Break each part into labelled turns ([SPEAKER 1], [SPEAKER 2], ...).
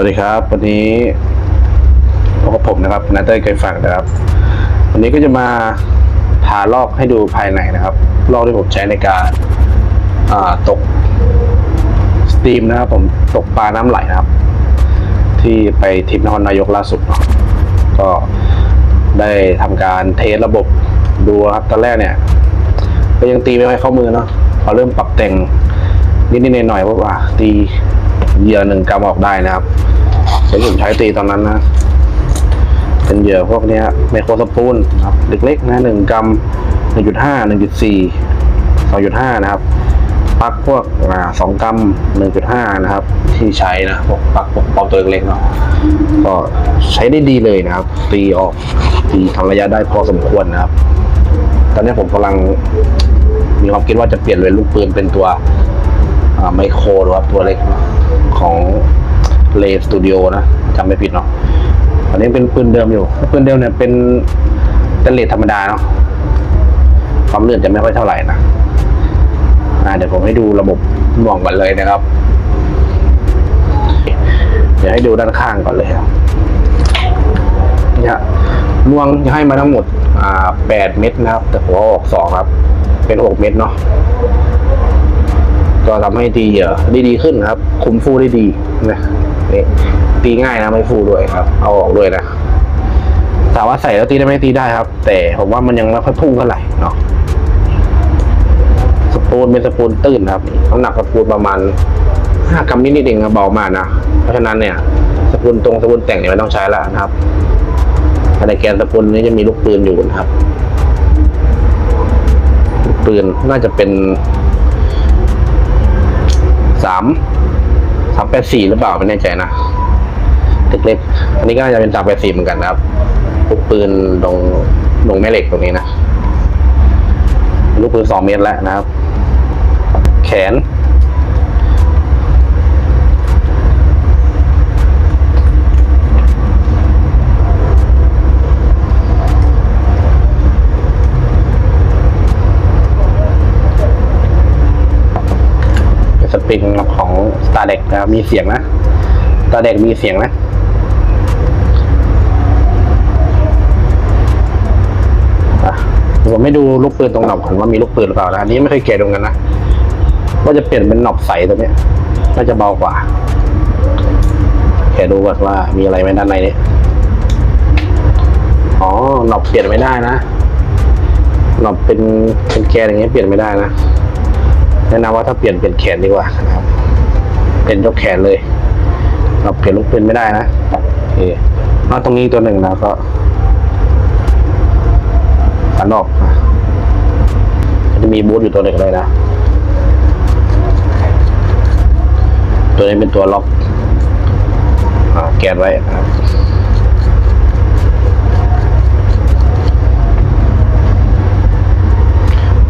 [SPEAKER 1] วัสดีครับ วันนี้พบกับผมนะครับนาเต้ยเกยฟังนะครับ วันนี้ก็จะมาพาลอกให้ดูภายในนะครับ ลอกที่ผมใช้ในการตกสตรีมนะครับ ผมตกปลาน้ำไหลนะครับ ที่ไปทริปนครนายกล่าสุด ก็ได้ทำการเทสระบบดูครับตอนแรกเนี่ย ก็ยังตีไม่ค่อยเข้ามือเนาะพอเริ่มปรับแต่งนิดๆหน่อยๆว่าตี เหยื่อหนึ่งกรัมออกได้นะครับใช้ผมใช้ตีตอนนั้นนะ เป็นเหยื่อพวกนี้ไมโครสปูนครับเล็กๆนะหนึ่งกรัมหนึ่งจุดห้าหนึ่งจุดสี่สองจุดห้านะครับปักพวกอ่าสองกรัมหนึ่งจุดห้านะครับ ที่ใช้นะพวกปักพวกปอมตัวเล็กๆเนาะก็ใช้ได้ดีเลยนะครับ ตีออกตีทำระยะได้พอสมควรนะครับ ตอนนี้ผมกำลังมีความคิดว่าจะเปลี่ยนเป็นลูกปืนเป็นตัว ไมโครหรือว่าตัวเล็กของเลสตูดิโอนะจำไม่ผิดเนาะอันนี้เป็นปืนเดิมอยู่ปืนเดิมเนี่ยเป็นเป็นเลสธรรมดาเนาะความเลื่อนจะไม่ค่อยเท่าไหร่นะเดี๋ยวผมให้ดูระบบหน่วงก่อนเลยนะครับ เดี๋ยวให้ดูด้านข้างก่อนเลยครับนี่ยรวงจะให้มาทั้งหมด อ่าแปดเม็ดนะครับ แต่ผมเอาออกสองครับ เป็นหกเม็ดเนาะ ก็ทำให้ตีเหยื่อได้ดีขึ้นครับ คุมฟูได้ดีนะนี่ตีง่ายนะไม่ฟูด้วยครับ เอาออกด้วยนะถามว่าใส่แล้วตีได้ไหมตีได้ครับ แต่ผมว่ามันยังไม่ค่อยพุ่งเท่าไหร่เนาะสปูนเป็นสปูนตื้นครับน้ำหนักสปูนประมาณห้ากรัมนิดๆเองครับเบามากนะเพราะฉะนั้นเนี่ยสปูนตรงสปูนแต่งเนี่ยไม่ต้องใช้แล้วนะครับภายในแกนสปูนนี้จะมีลูกปืนอยู่นะครับลูกปืนน่าจะเป็น สามสามแปดสี่หรือเปล่าไม่แน่ใจนะเล็กๆอันนี้ก็น่าจะเป็นสามแปดสี่เหมือนกันนะครับลูกปืนตรงตรงแม่เหล็กตรงนี้นะลูกปืนสองเมตรแล้วนะครับ แขน ป็นสปริงของ s t a r d e c นะครับมีเสียงนะ s t a r d e c มีเสียงนะผมไม่ดูลูกปืนตรงหนอบก่อนว่ามีลูกปืนหรือเปล่านะอันนี้ไม่เคยเกตตรงกันนะว่าจะเปลี่ยนเป็นหนอบใสตัวนี้ยน่าจะเบากว่าแกดูก่อนว่ามีอะไรไหมด้านในนี้อ๋อหนอบเปลี่ยนไม่ได้นะหนอบเป็นเป็นแกอย่างเงี้ยเปลี่ยนไม่ได้นะ แนะนำว่าถ้าเปลี่ยนเป็นแขนดีกว่านะครับ เป็นยกแขนเลยเราเปลี่ยนลูกเปืนไม่ได้นะโอเคนอกตรงนี้ตัวหนึ่งนะก็อันนอกนะจะมีบูทอยู่ตัวหนึ่งเลยนะ ตัวนี้เป็นตัวล็อกอแกนไว้นะครับ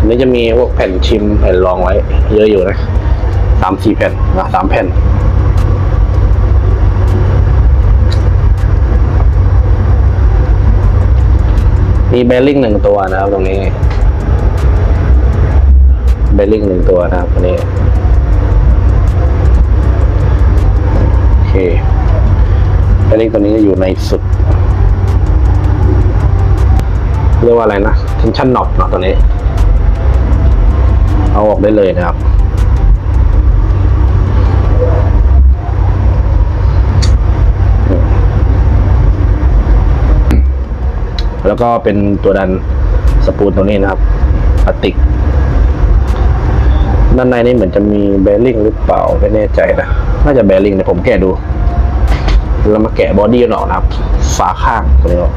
[SPEAKER 1] นี้จะมีพวกแผ่นชิมแผ่นรองไว้ เยอะอยู่นะสามสี่แผ่นนะสามแผ่นมีเบลลิงหนึ่งตัวนะครับตรงนี้เบลลิงหนึ่งตัวนะครับตรงนี้โอเคเบลลิงตัวนี้จะอยู่ในสุด เรียกว่าอะไรนะ tension knob เนาะตัวนี้ เอาออกได้เลยนะครับ แล้วก็เป็นตัวดันสปูนตัวนี้นะครับพลาสติก ด้านในนี่เหมือนจะมีแบริ่งหรือเปล่าไม่แน่ใจนะ น่าจะแบริ่งเดี๋ยวผมแกะดูแล้วมาแกะบอดี้มันออกนะครับ ฝาข้างตัวนี้ออก